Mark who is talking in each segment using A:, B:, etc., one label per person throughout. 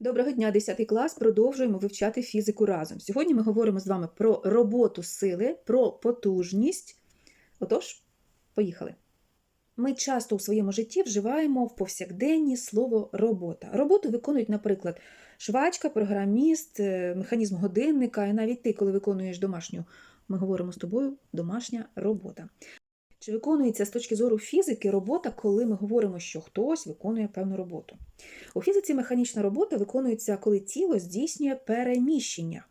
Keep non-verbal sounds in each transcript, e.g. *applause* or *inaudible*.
A: Доброго дня, 10 клас. Продовжуємо вивчати фізику разом. Сьогодні ми говоримо з вами про роботу сили, про потужність. Отож, поїхали. Ми часто у своєму житті вживаємо в повсякденні слово робота. Роботу виконують, наприклад, швачка, програміст, е, механізм годинника, і навіть ти, коли виконуєш домашню, ми говоримо з тобою домашня робота. Чи виконується з точки зору фізики робота, коли ми говоримо, що хтось виконує певну роботу? У фізиці механічна робота виконується, коли тіло здійснює переміщення.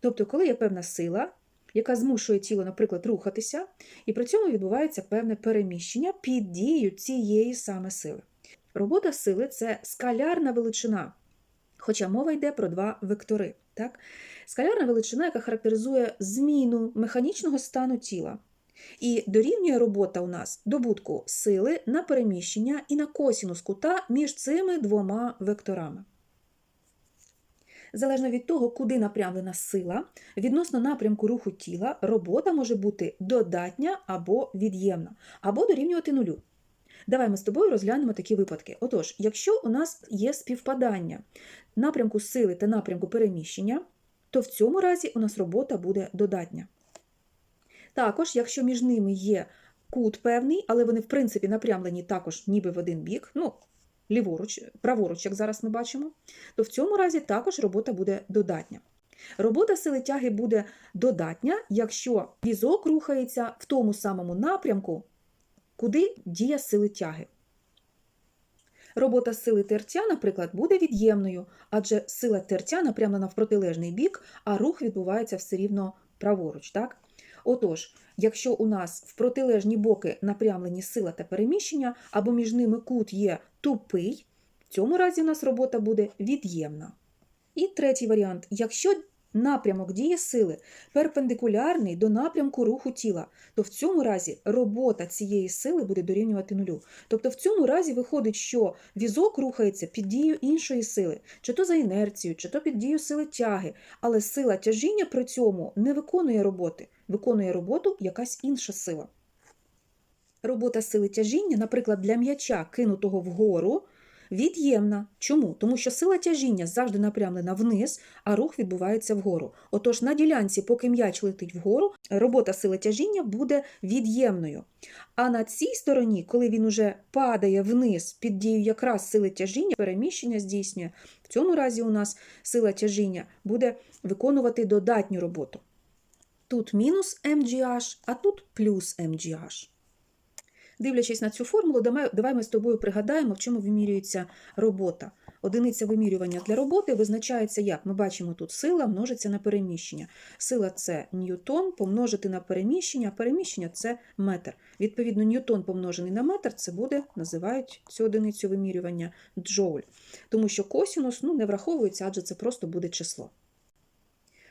A: Тобто, коли є певна сила, яка змушує тіло, наприклад, рухатися, і при цьому відбувається певне переміщення під дією цієї саме сили. Робота сили це скалярна величина, хоча мова йде про два вектори. Так? Скалярна величина, яка характеризує зміну механічного стану тіла. І дорівнює робота у нас добутку сили на переміщення і на косінус кута між цими двома векторами. Залежно від того, куди напрямлена сила, відносно напрямку руху тіла, робота може бути додатня або від'ємна, або дорівнювати нулю. Давай ми з тобою розглянемо такі випадки. Отож, якщо у нас є співпадання напрямку сили та напрямку переміщення, то в цьому разі у нас робота буде додатня. Також, якщо між ними є кут певний, але вони, в принципі, напрямлені також ніби в один бік, ну, ліворуч, праворуч, як зараз ми бачимо, то в цьому разі також робота буде додатня. Робота сили тяги буде додатня, якщо візок рухається в тому самому напрямку, куди діє сили тяги. Робота сили тертя, наприклад, буде від'ємною, адже сила тертя напрямлена в протилежний бік, а рух відбувається все рівно праворуч. Так? Отож, якщо у нас в протилежні боки напрямлені сила та переміщення, або між ними кут є тупий, в цьому разі у нас робота буде від'ємна. І третій варіант: якщо напрямок дії сили перпендикулярний до напрямку руху тіла, то в цьому разі робота цієї сили буде дорівнювати нулю. Тобто в цьому разі виходить, що візок рухається під дією іншої сили, чи то за інерцією, чи то під дією сили тяги, але сила тяжіння при цьому не виконує роботи, виконує роботу якась інша сила. Робота сили тяжіння, наприклад, для м'яча, кинутого вгору, від'ємна. Чому? Тому що сила тяжіння завжди напрямлена вниз, а рух відбувається вгору. Отож, на ділянці, поки м'яч летить вгору, робота сили тяжіння буде від'ємною. А на цій стороні, коли він уже падає вниз під дією якраз сили тяжіння, переміщення здійснює, в цьому разі у нас сила тяжіння буде виконувати додатню роботу. Тут мінус mgh, а тут плюс mgh. Дивлячись на цю формулу, давай ми з тобою пригадаємо, в чому вимірюється робота. Одиниця вимірювання для роботи визначається як? Ми бачимо тут сила множиться на переміщення. Сила це ньютон помножити на переміщення, а переміщення це метр. Відповідно, ньютон помножений на метр це буде, називають цю одиницю вимірювання джоуль. Тому що косінус ну, не враховується, адже це просто буде число.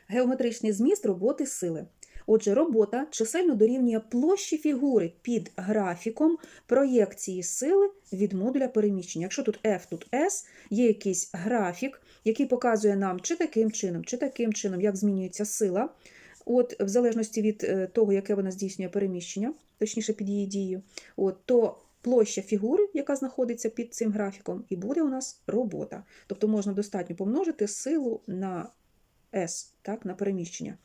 A: Геометричний зміст роботи сили. Отже, робота чисельно дорівнює площі фігури під графіком проєкції сили від модуля переміщення. Якщо тут F, тут S, є якийсь графік, який показує нам, чи таким чином, чи таким чином, як змінюється сила, от, в залежності від е, того, яке вона здійснює переміщення, точніше під її дією, от, то площа фігури, яка знаходиться під цим графіком, і буде у нас робота. Тобто можна достатньо помножити силу на S, так, на переміщення.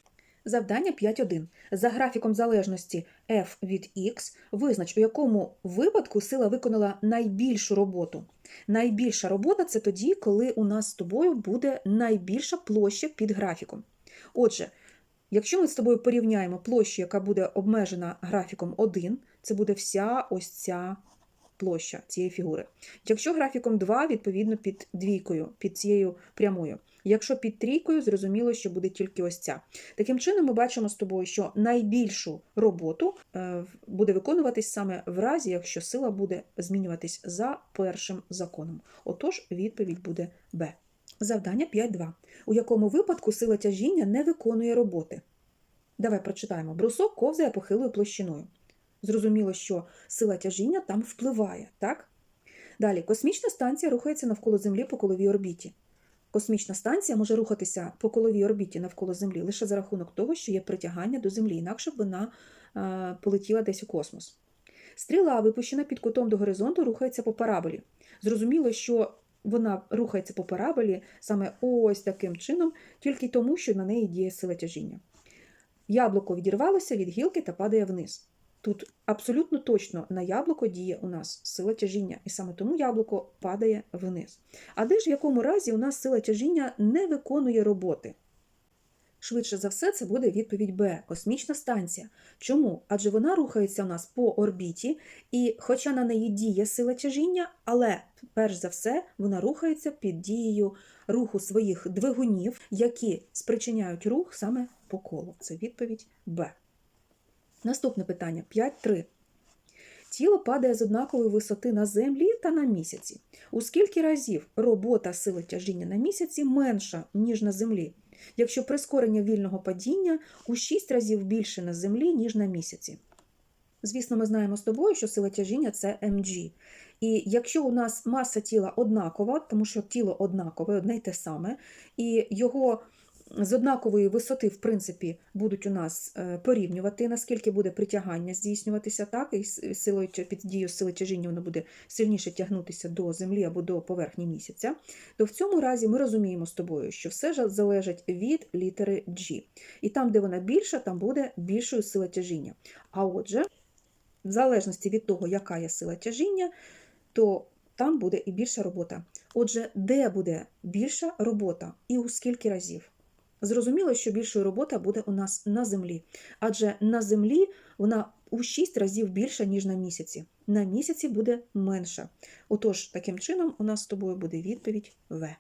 A: Завдання 5.1. За графіком залежності f від x визнач, у якому випадку сила виконала найбільшу роботу. Найбільша робота це тоді, коли у нас з тобою буде найбільша площа під графіком. Отже, якщо ми з тобою порівняємо площу, яка буде обмежена графіком 1, це буде вся ось ця площа цієї фігури. Якщо графіком 2, відповідно під двійкою, під цією прямою. Якщо під трійкою, зрозуміло, що буде тільки ось ця. Таким чином, ми бачимо з тобою, що найбільшу роботу е, буде виконуватись саме в разі, якщо сила буде змінюватись за першим законом. Отож, відповідь буде Б. Завдання 5.2. У якому випадку сила тяжіння не виконує роботи? Давай прочитаємо. Брусок ковзає похилою площиною. Зрозуміло, що сила тяжіння там впливає, так? Далі, космічна станція рухається навколо Землі по коловій орбіті. Космічна станція може рухатися по коловій орбіті навколо Землі лише за рахунок того, що є притягання до Землі, інакше б вона е, полетіла десь у космос. Стріла, випущена під кутом до горизонту, рухається по параболі. Зрозуміло, що вона рухається по параболі саме ось таким чином, тільки тому, що на неї діє сила тяжіння. Яблуко відірвалося від гілки та падає вниз. Тут абсолютно точно на яблуко діє у нас сила тяжіння, і саме тому яблуко падає вниз. А де ж в якому разі у нас сила тяжіння не виконує роботи? Швидше за все, це буде відповідь Б космічна станція. Чому? Адже вона рухається у нас по орбіті, і хоча на неї діє сила тяжіння, але перш за все вона рухається під дією руху своїх двигунів, які спричиняють рух саме по колу. Це відповідь Б. Наступне питання 5.3. Тіло падає з однакової висоти на землі та на місяці. У скільки разів робота сили тяжіння на місяці менша, ніж на землі, якщо прискорення вільного падіння у 6 разів більше на землі, ніж на місяці? Звісно, ми знаємо з тобою, що сила тяжіння це mg. І якщо у нас маса тіла однакова, тому що тіло однакове, одне й те саме, і його з однакової висоти, в принципі, будуть у нас е, порівнювати, наскільки буде притягання здійснюватися, так, і силою під дією сили тяжіння воно буде сильніше тягнутися до землі або до поверхні місяця, то в цьому разі ми розуміємо з тобою, що все ж залежить від літери G. І там, де вона більша, там буде більшою сила тяжіння. А отже, в залежності від того, яка є сила тяжіння, то там буде і більша робота. Отже, де буде більша робота і у скільки разів? Зрозуміло, що більшою робота буде у нас на землі, адже на землі вона у 6 разів більша, ніж на місяці. На місяці буде менша. Отож, таким чином, у нас з тобою буде відповідь В.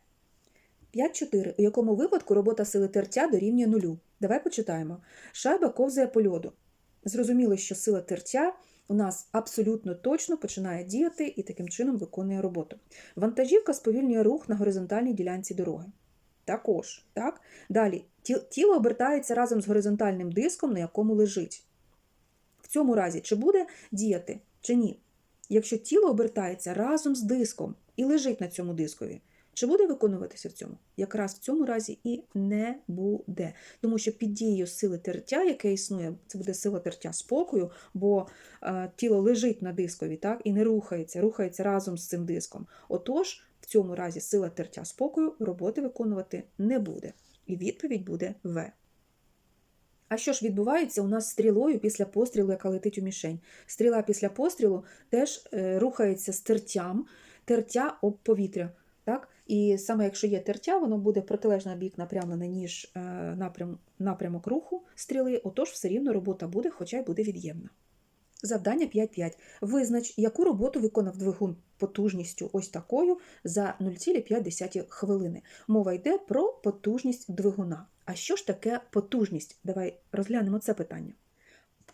A: 5.4. У якому випадку робота сили тертя дорівнює нулю? Давай почитаємо. Шайба ковзає по льоду. Зрозуміло, що сила тертя у нас абсолютно точно починає діяти і таким чином виконує роботу. Вантажівка сповільнює рух на горизонтальній ділянці дороги. Також, так? Далі, тіло обертається разом з горизонтальним диском, на якому лежить. В цьому разі, чи буде діяти, чи ні? Якщо тіло обертається разом з диском і лежить на цьому дискові, чи буде виконуватися в цьому? Якраз в цьому разі і не буде. Тому що під дією сили тертя, яке існує, це буде сила тертя спокою, бо е, тіло лежить на дискові так, і не рухається, рухається разом з цим диском. Отож, цьому разі сила тертя спокою роботи виконувати не буде. І відповідь буде В. А що ж відбувається у нас стрілою після пострілу, яка летить у мішень? Стріла після пострілу теж е, рухається з тертям, тертя об повітря. Так? І саме якщо є тертя, воно буде протилежна бік напрямлене, ніж е, напрям, напрямок руху стріли, отож все рівно робота буде, хоча й буде від'ємна. Завдання 5.5. Визнач, яку роботу виконав двигун потужністю ось такою за 0,5 хвилини. Мова йде про потужність двигуна. А що ж таке потужність? Давай розглянемо це питання.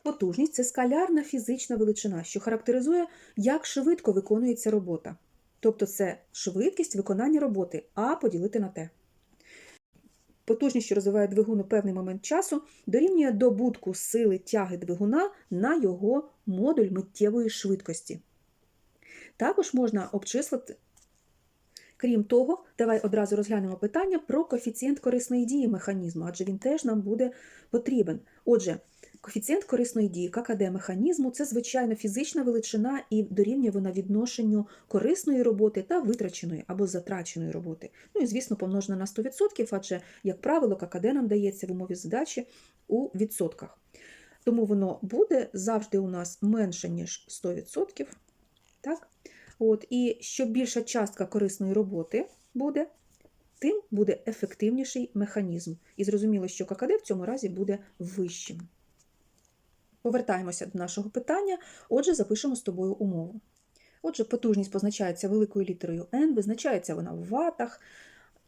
A: Потужність це скалярна фізична величина, що характеризує, як швидко виконується робота. Тобто це швидкість виконання роботи А поділити на Т. Потужність, що розвиває двигун у певний момент часу, дорівнює добутку сили тяги двигуна на його модуль миттєвої швидкості. Також можна обчислити. Крім того, давай одразу розглянемо питання про коефіцієнт корисної дії механізму, адже він теж нам буде потрібен. Отже, коефіцієнт корисної дії ККД механізму це звичайно фізична величина і дорівнює вона відношенню корисної роботи та витраченої або затраченої роботи. Ну і, звісно, помножена на 100%, адже, як правило, ККД нам дається в умові задачі у відсотках. Тому воно буде завжди у нас менше, ніж 100%. Так? От, і що більша частка корисної роботи буде, тим буде ефективніший механізм. І зрозуміло, що ККД в цьому разі буде вищим. Повертаємося до нашого питання. Отже, запишемо з тобою умову. Отже, потужність позначається великою літерою N, визначається вона в ватах,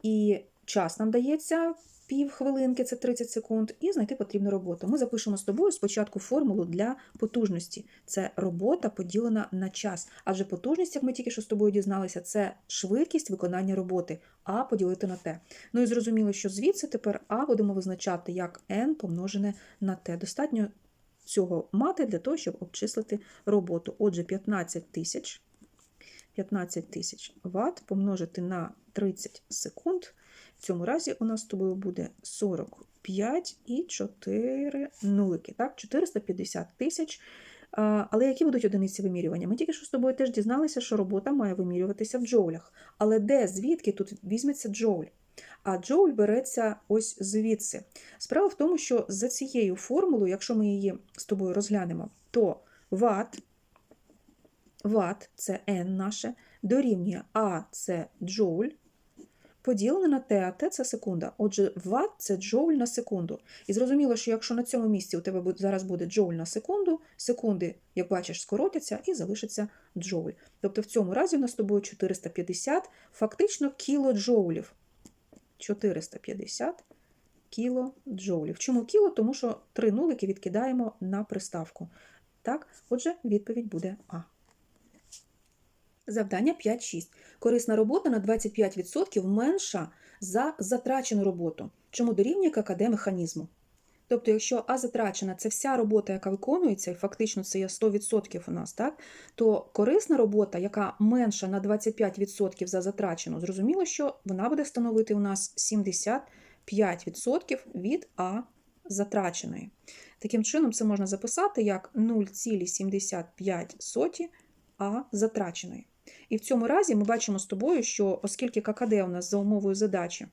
A: і час нам дається пів хвилинки, це 30 секунд, і знайти потрібну роботу. Ми запишемо з тобою спочатку формулу для потужності. Це робота поділена на час. Адже потужність, як ми тільки що з тобою дізналися, це швидкість виконання роботи, А поділити на Т. Ну і зрозуміло, що звідси тепер А будемо визначати як N помножене на Т. Достатньо цього мати для того, щоб обчислити роботу. Отже, 15 тисяч 15 тисяч Вт помножити на 30 секунд. В цьому разі у нас з тобою буде 45 і 4 нулики. Так? 450 тисяч Але які будуть одиниці вимірювання? Ми тільки що з тобою теж дізналися, що робота має вимірюватися в джоулях. Але де, звідки тут візьметься джоуль? А джоуль береться ось звідси. Справа в тому, що за цією формулою, якщо ми її з тобою розглянемо, то ватт, ватт це N наше, дорівнює А це джоуль, поділене на Т, а Т це секунда. Отже, ватт це джоуль на секунду. І зрозуміло, що якщо на цьому місці у тебе зараз буде джоуль на секунду, секунди, як бачиш, скоротяться і залишиться джоуль. Тобто в цьому разі у нас з тобою 450 фактично кілоджоулів. 450 кілоджоулів. Чому кіло? Тому що три нулики відкидаємо на приставку. Так, отже, відповідь буде А. Завдання 5.6. Корисна робота на 25% менша за затрачену роботу. Чому дорівнює ККД механізму? Тобто, якщо А затрачена це вся робота, яка виконується, і фактично це є 100% у нас, так, то корисна робота, яка менша на 25% за затрачену, зрозуміло, що вона буде становити у нас 75% від А затраченої. Таким чином, це можна записати як 0,75 А затраченої. І в цьому разі ми бачимо з тобою, що оскільки ККД у нас за умовою задачі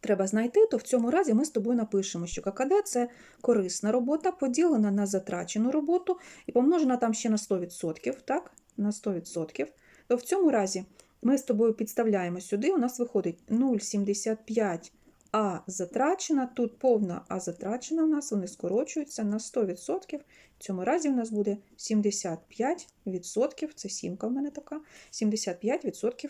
A: треба знайти, то в цьому разі ми з тобою напишемо, що ККД це корисна робота, поділена на затрачену роботу і помножена там ще на 100%, так? На 100%. То в цьому разі ми з тобою підставляємо сюди, у нас виходить 0,75 А затрачена, тут повна А затрачена у нас, вони скорочуються на 100%. В цьому разі в нас буде 75%, це сімка в мене така, 75% е,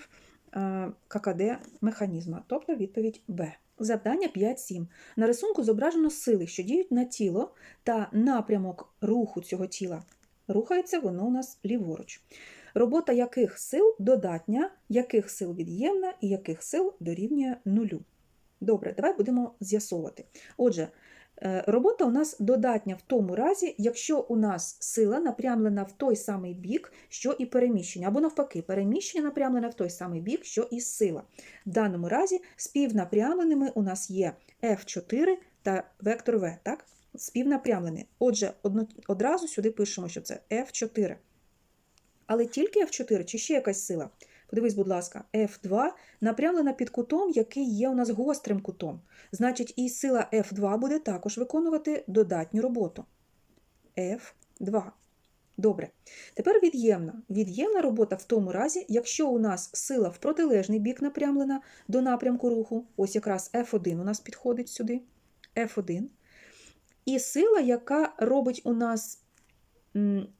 A: ККД механізма, тобто відповідь Б. Завдання 5.7. На рисунку зображено сили, що діють на тіло та напрямок руху цього тіла. Рухається воно у нас ліворуч. Робота яких сил додатня, яких сил від'ємна і яких сил дорівнює нулю. Добре, давай будемо з'ясовувати. Отже, Е, Робота у нас додатня в тому разі, якщо у нас сила напрямлена в той самий бік, що і переміщення, або навпаки, переміщення напрямлене в той самий бік, що і сила. В даному разі співнапрямленими у нас є F4 та вектор V, так? Співнапрямлені. Отже, одразу сюди пишемо, що це F4. Але тільки F4 чи ще якась сила? Подивись, будь ласка, F2 напрямлена під кутом, який є у нас гострим кутом. Значить, і сила F2 буде також виконувати додатню роботу. F2. Добре. Тепер від'ємна. Від'ємна робота в тому разі, якщо у нас сила в протилежний бік напрямлена до напрямку руху, ось якраз F1 у нас підходить сюди. F1. І сила, яка робить у нас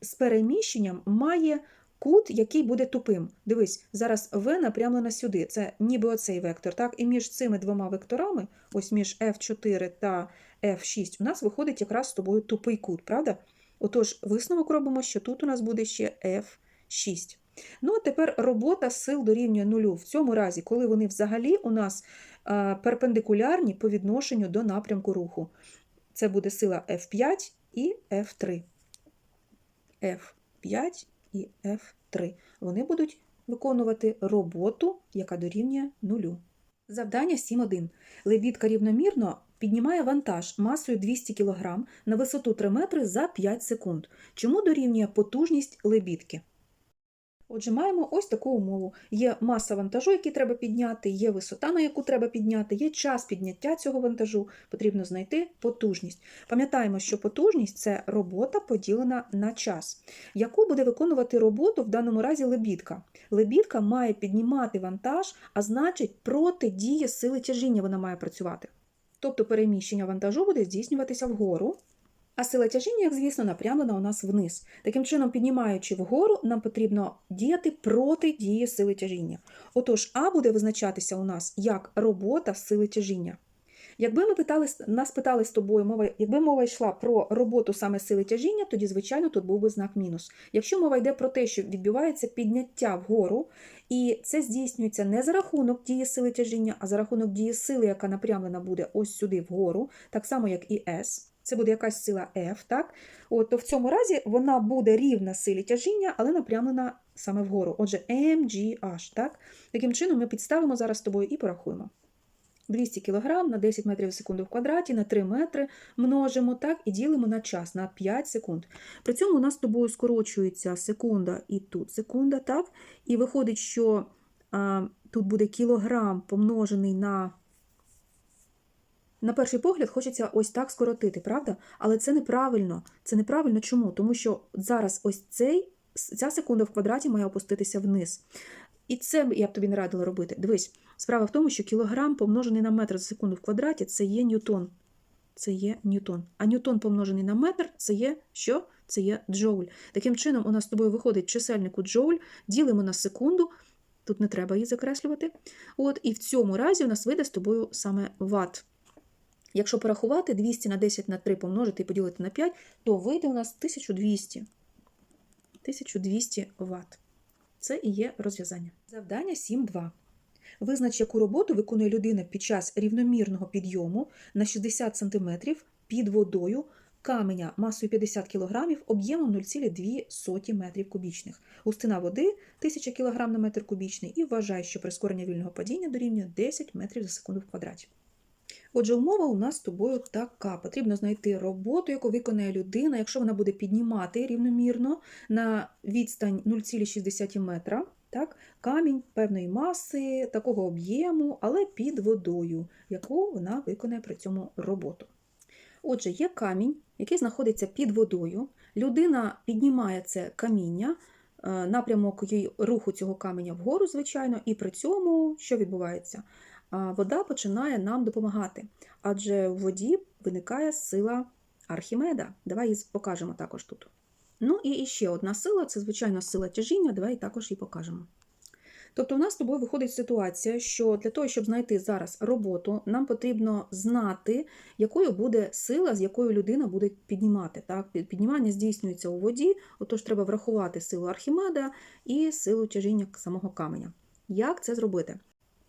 A: з переміщенням, має кут, який буде тупим. Дивись, зараз V напрямлена сюди. Це ніби оцей вектор. Так? І між цими двома векторами, ось між F4 та F6, у нас виходить якраз з тобою тупий кут, правда? Отож, висновок робимо, що тут у нас буде ще F6. Ну, а тепер робота сил дорівнює нулю. В цьому разі, коли вони взагалі у нас а, перпендикулярні по відношенню до напрямку руху. Це буде сила F5 і F3. F5 і F3. Вони будуть виконувати роботу, яка дорівнює нулю. Завдання 7.1. Лебідка рівномірно піднімає вантаж масою 200 кг на висоту 3 метри за 5 секунд. Чому дорівнює потужність лебідки? Отже, маємо ось таку умову. Є маса вантажу, який треба підняти, є висота, на яку треба підняти, є час підняття цього вантажу, потрібно знайти потужність. Пам'ятаємо, що потужність це робота поділена на час. Яку буде виконувати роботу в даному разі лебідка? Лебідка має піднімати вантаж, а значить, проти дії сили тяжіння вона має працювати. Тобто переміщення вантажу буде здійснюватися вгору, а сила тяжіння, як звісно, напрямлена у нас вниз. Таким чином, піднімаючи вгору, нам потрібно діяти проти дії сили тяжіння. Отож, А буде визначатися у нас як робота сили тяжіння. Якби ми питали, нас питали з тобою мова, якби мова йшла про роботу саме сили тяжіння, тоді, звичайно, тут був би знак мінус. Якщо мова йде про те, що відбувається підняття вгору, і це здійснюється не за рахунок дії сили тяжіння, а за рахунок дії сили, яка напрямлена буде ось сюди вгору, так само як і S. Це буде якась сила F, так? От, то в цьому разі вона буде рівна силі тяжіння, але напрямлена саме вгору. Отже, MGH, так? Таким чином ми підставимо зараз з тобою і порахуємо. 200 кг на 10 метрів за секунду в квадраті, на 3 метри множимо так і ділимо на час, на 5 секунд. При цьому у нас з тобою скорочується секунда і тут секунда, так? І виходить, що а, тут буде кілограм помножений на. На перший погляд хочеться ось так скоротити, правда? Але це неправильно. Це неправильно чому? Тому що зараз ось цей, ця секунда в квадраті має опуститися вниз. І це я б тобі не радила робити. Дивись, справа в тому, що кілограм помножений на метр за секунду в квадраті це є ньютон. Це є ньютон. А ньютон помножений на метр це є що? Це є джоуль. Таким чином, у нас з тобою виходить чисельнику джоуль, ділимо на секунду. Тут не треба її закреслювати. От, І в цьому разі у нас вийде з тобою саме ватт. Якщо порахувати 200 на 10 на 3 помножити і поділити на 5, то вийде у нас 1200. 1200 Вт. Це і є розв'язання. Завдання 7.2. Визнач, яку роботу виконує людина під час рівномірного підйому на 60 см під водою каменя масою 50 кг об'ємом 0,2 метрів кубічних. Густина води 1000 кг на метр кубічний і вважає, що прискорення вільного падіння дорівнює 10 метрів за секунду в квадраті. Отже, умова у нас з тобою така. Потрібно знайти роботу, яку виконає людина, якщо вона буде піднімати рівномірно на відстань 0,6 метра. Так, камінь певної маси, такого об'єму, але під водою, яку вона виконає при цьому роботу. Отже, є камінь, який знаходиться під водою. Людина піднімає це каміння, е, напрямок її руху цього каменя вгору, звичайно, і при цьому що відбувається? Вода починає нам допомагати, адже в воді виникає сила Архімеда. Давай її покажемо також тут. Ну і ще одна сила це, звичайно, сила тяжіння, давай також її покажемо. Тобто, у нас з тобою виходить ситуація, що для того, щоб знайти зараз роботу, нам потрібно знати, якою буде сила, з якою людина буде піднімати. Так? Піднімання здійснюється у воді, отож треба врахувати силу Архімеда і силу тяжіння самого каменя. Як це зробити?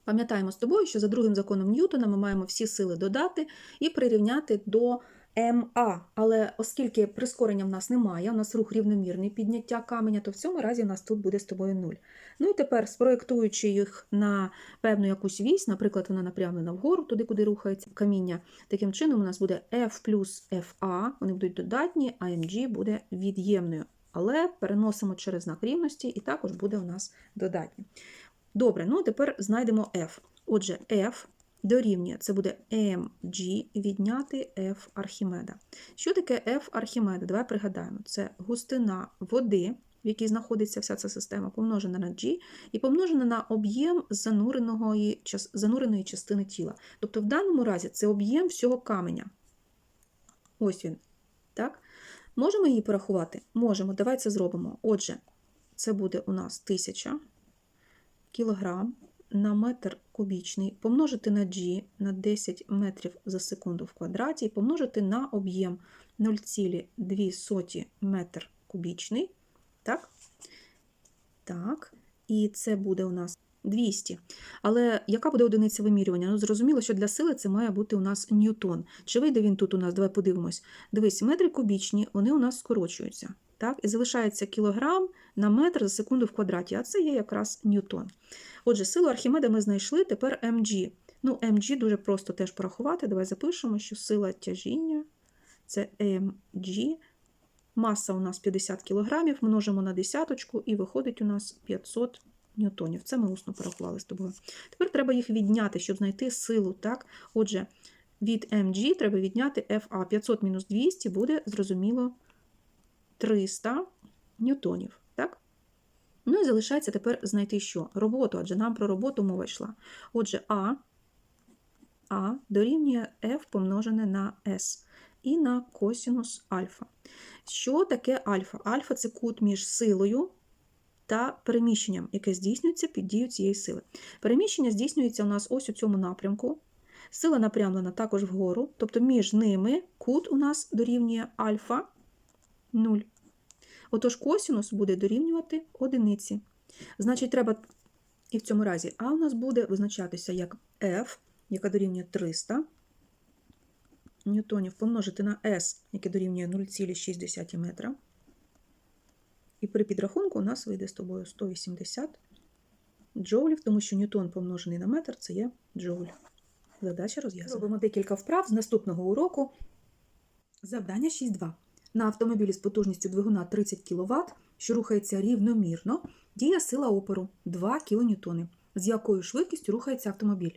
A: Пам'ятаємо з тобою, що за другим законом Ньютона ми маємо всі сили додати і прирівняти до МА. Але оскільки прискорення в нас немає, у нас рух рівномірний підняття каменя, то в цьому разі у нас тут буде з тобою 0. Ну і тепер, спроєктуючи їх на певну якусь вісь, наприклад, вона напрямлена вгору, туди, куди рухається каміння, таким чином у нас буде F плюс FA, вони будуть додатні, а MG буде від'ємною. Але переносимо через знак рівності, і також буде у нас додатні. Добре, ну тепер знайдемо F. Отже, F дорівнює, це буде mg відняти F Архімеда. Що таке F Архімеда? Давай пригадаємо, це густина води, в якій знаходиться вся ця система, помножена на G, і помножена на об'єм зануреної, зануреної частини тіла. Тобто, в даному разі це об'єм всього каменя. Ось він. Так? Можемо її порахувати? Можемо, давай це зробимо. Отже, це буде у нас 1000 кг на метр кубічний, помножити на G на 10 метрів за секунду в квадраті і помножити на об'єм 0,2 метр кубічний. Так? Так. І це буде у нас 200. Але яка буде одиниця вимірювання? Ну, зрозуміло, що для сили це має бути у нас ньютон. Чи вийде він тут у нас? Давай подивимось. Дивись, метри кубічні, вони у нас скорочуються. Так? І залишається кілограм на метр за секунду в квадраті, а це є якраз ньютон. Отже, силу Архімеда ми знайшли, тепер mg. Ну, mg дуже просто теж порахувати. Давай запишемо, що сила тяжіння це mg. Маса у нас 50 кг, множимо на десяточку, і виходить у нас 500 ньютонів. Це ми усно порахували з тобою. Тепер треба їх відняти, щоб знайти силу. Так? Отже, від mg треба відняти FA. 500 мінус 200 буде, зрозуміло, 300 ньютонів. Ну і залишається тепер знайти що? Роботу, адже нам про роботу мова йшла. Отже, А А дорівнює F помножене на S і на косінус альфа. Що таке альфа? Альфа це кут між силою та переміщенням, яке здійснюється під дією цієї сили. Переміщення здійснюється у нас ось у цьому напрямку. Сила напрямлена також вгору, тобто між ними кут у нас дорівнює альфа 0. Отож, косінус буде дорівнювати одиниці. Значить, треба і в цьому разі А у нас буде визначатися як F, яка дорівнює 300 ньютонів, помножити на S, яке дорівнює 0,6 метра. І при підрахунку у нас вийде з тобою 180 джоулів, тому що ньютон помножений на метр це є джоуль. Задача розв'язана. Робимо декілька вправ з наступного уроку. Завдання 6.2. На автомобілі з потужністю двигуна 30 кВт, що рухається рівномірно, діє сила опору 2 кН. З якою швидкістю рухається автомобіль?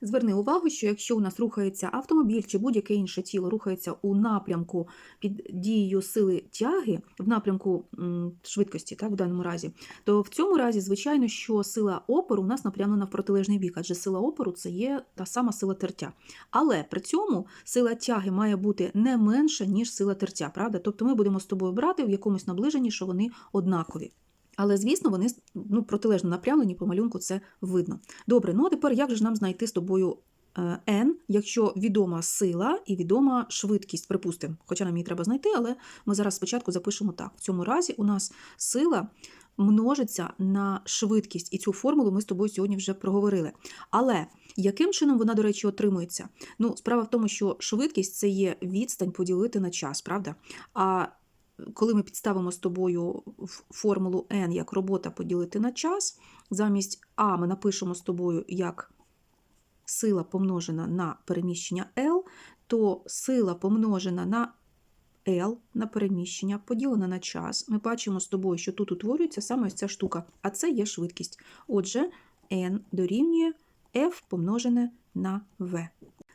A: Зверни увагу, що якщо у нас рухається автомобіль чи будь-яке інше тіло рухається у напрямку під дією сили тяги, в напрямку швидкості, так, в даному разі, то в цьому разі, звичайно, що сила опору у нас напрямлена в протилежний бік, адже сила опору це є та сама сила тертя. Але при цьому сила тяги має бути не менша, ніж сила тертя, правда? Тобто ми будемо з тобою брати в якомусь наближенні, що вони однакові. Але, звісно, вони ну, протилежно напрямлені, по малюнку це видно. Добре, ну а тепер як же ж нам знайти з тобою е, n, якщо відома сила і відома швидкість, припустимо. Хоча нам її треба знайти, але ми зараз спочатку запишемо так. В цьому разі у нас сила множиться на швидкість, і цю формулу ми з тобою сьогодні вже проговорили. Але яким чином вона, до речі, отримується? Ну, справа в тому, що швидкість це є відстань поділити на час, правда? А коли ми підставимо з тобою формулу n як робота поділити на час, замість А ми напишемо з тобою як сила помножена на переміщення L, то сила помножена на L на переміщення поділена на час. Ми бачимо з тобою, що тут утворюється саме ось ця штука, а це є швидкість. Отже, n дорівнює F помножене на V.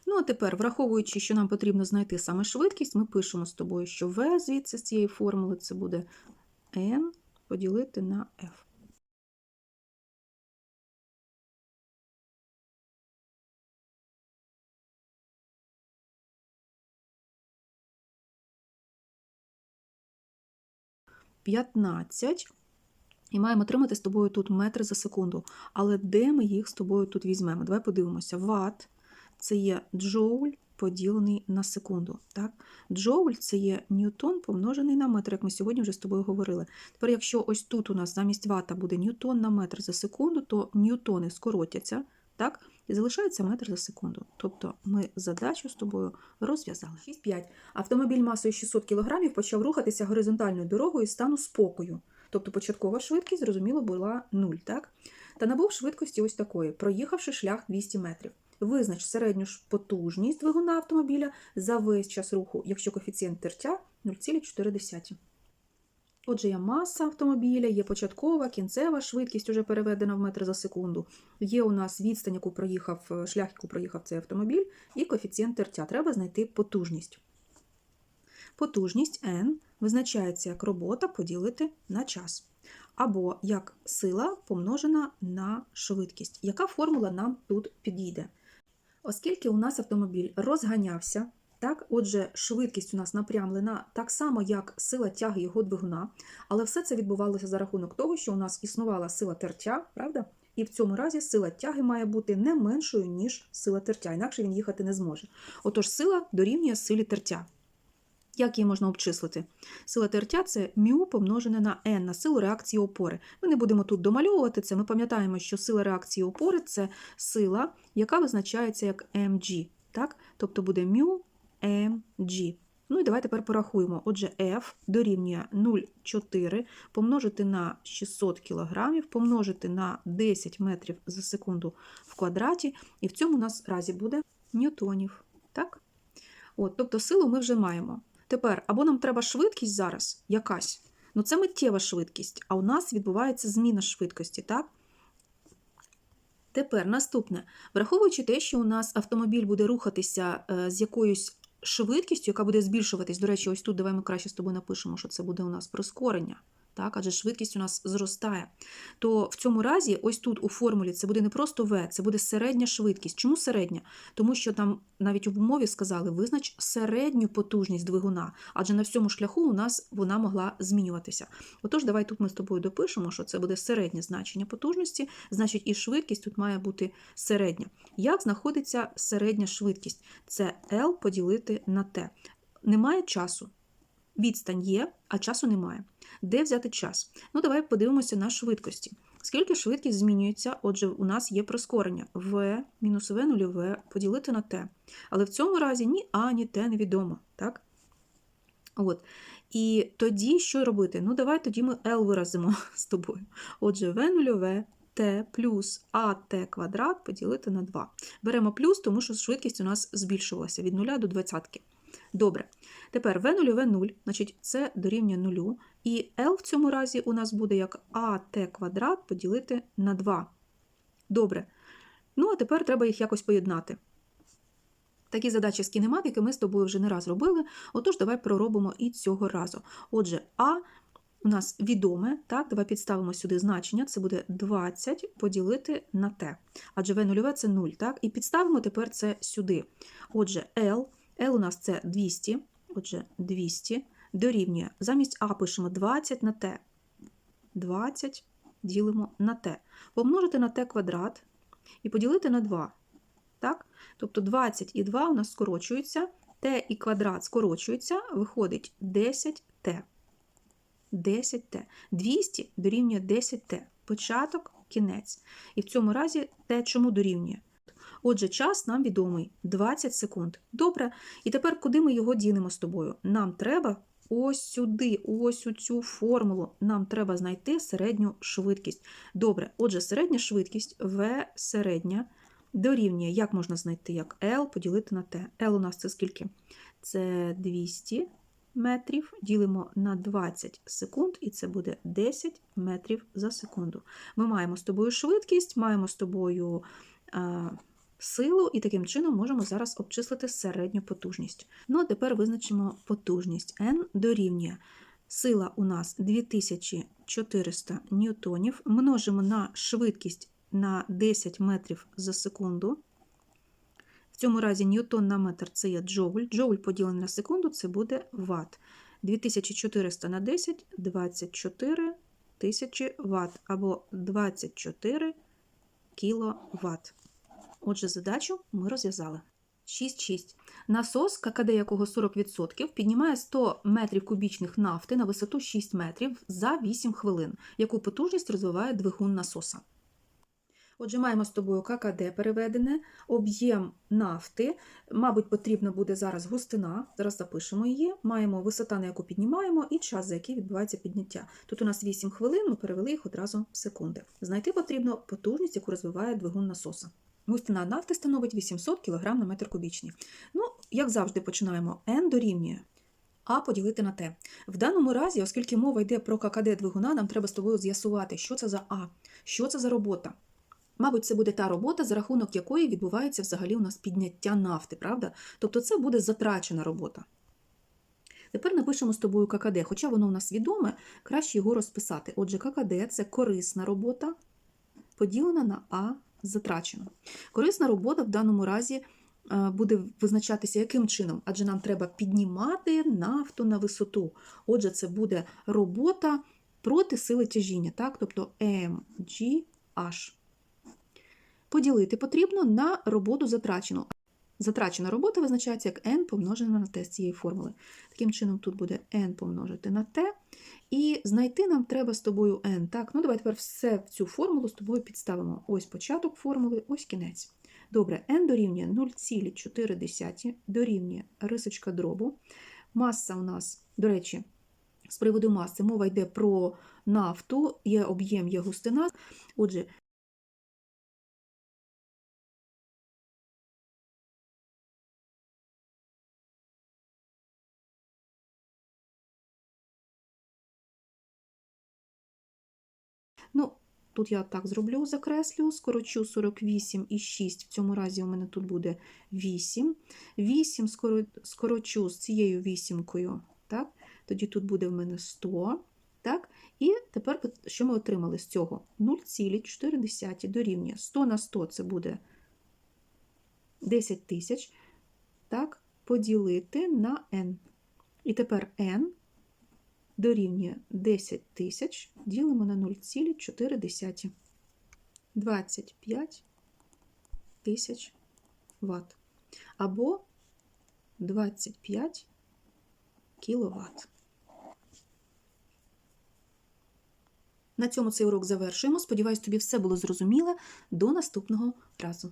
A: Ну, а тепер, враховуючи, що нам потрібно знайти саме швидкість, ми пишемо з тобою, що V звідси з цієї формули це буде N поділити на F. П'ятнадцять. І маємо отримати з тобою тут метри за секунду. Але де ми їх з тобою тут візьмемо? Давай подивимося. Ватт це є джоуль поділений на секунду. Так? Джоуль це є ньютон помножений на метр, як ми сьогодні вже з тобою говорили. Тепер, якщо ось тут у нас замість вата буде ньютон на метр за секунду, то ньютони скоротяться, так? і залишається метр за секунду. Тобто ми задачу з тобою розв'язали. 6.5. Автомобіль масою 600 кг почав рухатися горизонтальною дорогою стану спокою. Тобто початкова швидкість, зрозуміло, була 0, так? Та набув швидкості ось такої, проїхавши шлях 200 метрів. Визнач середню потужність двигуна автомобіля за весь час руху, якщо коефіцієнт тертя 0,4. Отже, є маса автомобіля, є початкова, кінцева швидкість уже переведена в метр за секунду. Є у нас відстань, яку проїхав, шлях, яку проїхав цей автомобіль, і коефіцієнт тертя. Треба знайти потужність. Потужність N визначається як робота поділити на час. Або як сила помножена на швидкість. Яка формула нам тут підійде? Оскільки у нас автомобіль розганявся, так, отже, швидкість у нас напрямлена так само, як сила тяги його двигуна, але все це відбувалося за рахунок того, що у нас існувала сила тертя, правда? І в цьому разі сила тяги має бути не меншою, ніж сила тертя, інакше він їхати не зможе. Отож, сила дорівнює силі тертя. Як її можна обчислити? Сила тертя це μ помножене на n, на силу реакції опори. Ми не будемо тут домальовувати це, ми пам'ятаємо, що сила реакції опори це сила, яка визначається як mg. Так? Тобто буде μ mg. Ну і давайте тепер порахуємо. Отже, F дорівнює 0,4 помножити на 600 кг, помножити на 10 метрів за секунду в квадраті, і в цьому у нас разі буде ньютонів. Так? От, Тобто силу ми вже маємо. Тепер, або нам треба швидкість зараз якась. Ну, це миттєва швидкість, а у нас відбувається зміна швидкості, так? Тепер наступне. Враховуючи те, що у нас автомобіль буде рухатися е, з якоюсь швидкістю, яка буде збільшуватись, до речі, ось тут давай ми краще з тобою напишемо, що це буде у нас прискорення. Так, адже швидкість у нас зростає. То в цьому разі, ось тут у формулі це буде не просто V, це буде середня швидкість. Чому середня? Тому що там навіть в умові сказали, визнач середню потужність двигуна, адже на всьому шляху у нас вона могла змінюватися. Отож, давай тут ми з тобою допишемо, що це буде середнє значення потужності, значить, і швидкість тут має бути середня. Як знаходиться середня швидкість? Це L поділити на T. Немає часу. Відстань є, а часу немає. Де взяти час? Ну, давай подивимося на швидкості. Скільки швидкість змінюється, отже, у нас є прискорення v мінус v нульове поділити на t. Але в цьому разі ні А, ні Т невідомо. так? От. І тоді що робити? Ну, давай тоді ми L виразимо *laughs* з тобою. Отже, v нульове Т плюс АТ квадрат поділити на 2. Беремо плюс, тому що швидкість у нас збільшувалася від 0 до 20. Добре. Тепер v 0 v 0, значить це дорівнює 0. І L в цьому разі у нас буде як АТ квадрат поділити на 2. Добре. Ну, а тепер треба їх якось поєднати. Такі задачі з кінематики ми з тобою вже не раз робили, отож давай проробимо і цього разу. Отже, А у нас відоме, так, давай підставимо сюди значення, це буде 20 поділити на Т. Адже В 0 це 0, так? І підставимо тепер це сюди. Отже, L, L у нас це 200, отже, 200 дорівнює, замість А пишемо 20 на Т. 20 ділимо на Т. Помножити на Т квадрат і поділити на 2. Так? Тобто 20 і 2 у нас скорочуються, Т і квадрат скорочуються, виходить 10Т. 10Т. 200 дорівнює 10Т. Початок, кінець. І в цьому разі Т чому дорівнює? Отже, час нам відомий 20 секунд. Добре. І тепер куди ми його дінемо з тобою? Нам треба ось сюди, ось у цю формулу. Нам треба знайти середню швидкість. Добре, отже, середня швидкість В середня дорівнює, як можна знайти, як L поділити на T. L у нас це скільки? Це 200 метрів, ділимо на 20 секунд, і це буде 10 метрів за секунду. Ми маємо з тобою швидкість, маємо з тобою а, силу, і таким чином можемо зараз обчислити середню потужність. Ну, а тепер визначимо потужність. N дорівнює. Сила у нас 2400 ньютонів. Множимо на швидкість на 10 метрів за секунду. В цьому разі ньютон на метр це є джоуль. Джоуль поділений на секунду це буде ватт. 2400 на 10 24 тисячі ватт або 24 кВт. Отже, задачу ми розв'язали. 6.6. Насос, ККД якого 40%, піднімає 100 метрів кубічних нафти на висоту 6 метрів за 8 хвилин, яку потужність розвиває двигун насоса. Отже, маємо з тобою ККД переведене, об'єм нафти, мабуть, потрібна буде зараз густина, зараз запишемо її, маємо висота, на яку піднімаємо, і час, за який відбувається підняття. Тут у нас 8 хвилин, ми перевели їх одразу в секунди. Знайти потрібно потужність, яку розвиває двигун насоса. Густина нафти становить 800 кг на метр кубічний. Ну, як завжди, починаємо. N дорівнює А поділити на Т. В даному разі, оскільки мова йде про ККД двигуна, нам треба з тобою з'ясувати, що це за А, що це за робота. Мабуть, це буде та робота, за рахунок якої відбувається взагалі у нас підняття нафти, правда? Тобто це буде затрачена робота. Тепер напишемо з тобою ККД, хоча воно у нас відоме, краще його розписати. Отже, ККД це корисна робота, поділена на А затрачено. Корисна робота в даному разі е, буде визначатися яким чином? Адже нам треба піднімати нафту на висоту. Отже, це буде робота проти сили тяжіння, так? тобто MGH. Поділити потрібно на роботу затрачену. Затрачена робота визначається як n помножена на t з цієї формули. Таким чином, тут буде n помножити на t. І знайти нам треба з тобою n. Так, ну давай тепер все в цю формулу з тобою підставимо. Ось початок формули, ось кінець. Добре, n дорівнює 0,4 дорівнює рисочка дробу. Маса у нас, до речі, з приводу маси мова йде про нафту, є об'єм, є густина. Отже, Ну, тут я так зроблю, закреслю, скорочу 48 і 6, в цьому разі у мене тут буде 8. 8 скорочу з цією вісімкою, так? тоді тут буде в мене 100. Так? І тепер, що ми отримали з цього? 0,4 дорівнює 100 на 100 це буде 10 тисяч, так? поділити на n. І тепер n дорівнює 10 тисяч, ділимо на 0,4. 25 тисяч Вт. Або 25 кВт. На цьому цей урок завершуємо. Сподіваюсь, тобі все було зрозуміло. До наступного разу.